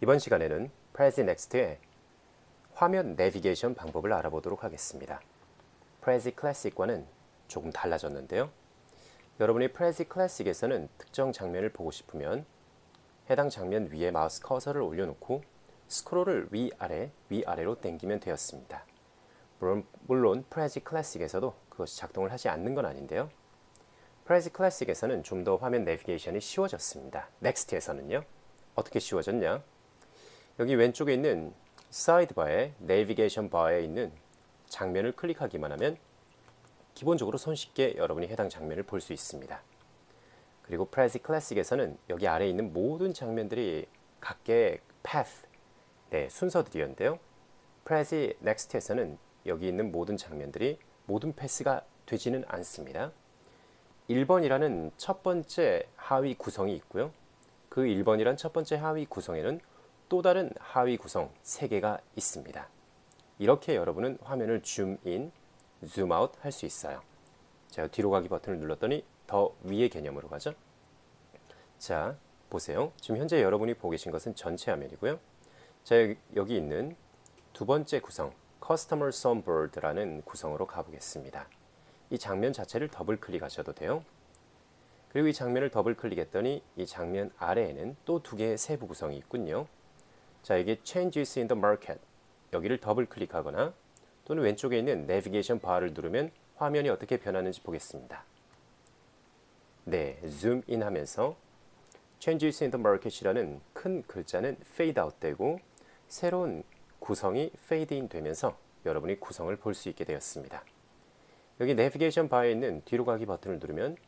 이번 시간에는 Next의 화면 내비게이션 방법을 알아보도록 하겠습니다. Prezi Classic과는 조금 달라졌는데요. 여러분이 Prezi Classic에서는 특정 장면을 보고 싶으면 해당 장면 위에 마우스 커서를 올려놓고 스크롤을 위아래, 위아래로 당기면 되었습니다. 물론, 물론 Prezi Classic에서도 그것이 작동을 하지 않는 건 아닌데요. Prezi Classic에서는 좀 더 화면 내비게이션이 쉬워졌습니다. Next에서는요. 어떻게 쉬워졌냐? 여기 왼쪽에 있는 사이드바에 내비게이션 바에 있는 장면을 클릭하기만 하면 기본적으로 손쉽게 여러분이 해당 장면을 볼 수 있습니다. 그리고 프레지 클래식에서는 여기 아래에 있는 모든 장면들이 각계의 path, 네, 순서들이었는데요. 프레지 넥스트에서는 여기 있는 모든 장면들이 모든 패스가 되지는 않습니다. 1번이라는 첫 번째 하위 구성이 있고요. 그 1번이란 첫 번째 하위 구성에는 또 다른 하위 구성 3개가 있습니다. 이렇게 여러분은 화면을 줌인, 줌아웃 할 수 있어요. 제가 뒤로 가기 버튼을 눌렀더니 더 위의 개념으로 가죠. 자, 보세요. 지금 현재 여러분이 보고 계신 것은 전체 화면이고요. 자, 여기, 여기 있는 두 번째 구성, Customer Songbir드라는 구성으로 가보겠습니다. 이 장면 자체를 더블 클릭하셔도 돼요. 그리고 이 장면을 더블 클릭했더니 이 장면 아래에는 또 두 개의 세부 구성이 있군요. 자, 이게 Changes in the Market. 여기를 더블 클릭하거나 또는 왼쪽에 있는 내비게이션 바를 누르면 화면이 어떻게 변하는지 보겠습니다. 네, zoom in 하면서 Changes in the Market이라는 큰 글자는 fade out 되고 새로운 구성이 fade in 되면서 여러분이 구성을 볼 수 있게 되었습니다. 여기 내비게이션 바에 있는 뒤로 가기 버튼을 누르면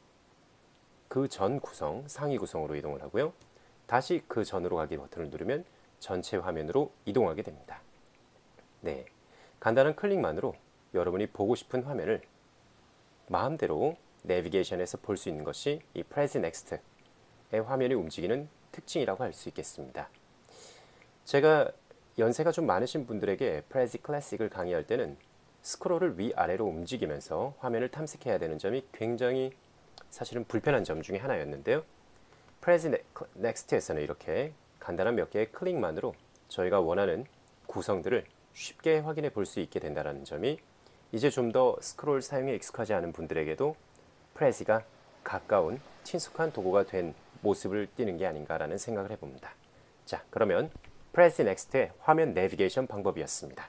그 전 구성, 상위 구성으로 이동을 하고요. 다시 그 전으로 가기 버튼을 누르면 전체 화면으로 이동하게 됩니다. 네. 간단한 클릭만으로 여러분이 보고 싶은 화면을 마음대로 내비게이션에서 볼 수 있는 것이 이 Prezi Next의 화면이 움직이는 특징이라고 할 수 있겠습니다. 제가 연세가 좀 많으신 분들에게 Prezi Classic을 강의할 때는 스크롤을 위아래로 움직이면서 화면을 탐색해야 되는 점이 굉장히 사실은 불편한 점 중에 하나였는데요. Prezi Next에서는 이렇게 간단한 몇 개의 클릭만으로 저희가 원하는 구성들을 쉽게 확인해 볼 수 있게 된다는 점이 이제 좀 더 스크롤 사용에 익숙하지 않은 분들에게도 프레지가 가까운 친숙한 도구가 된 모습을 띠는 게 아닌가라는 생각을 해봅니다. 자, 그러면 프레지 넥스트의 화면 내비게이션 방법이었습니다.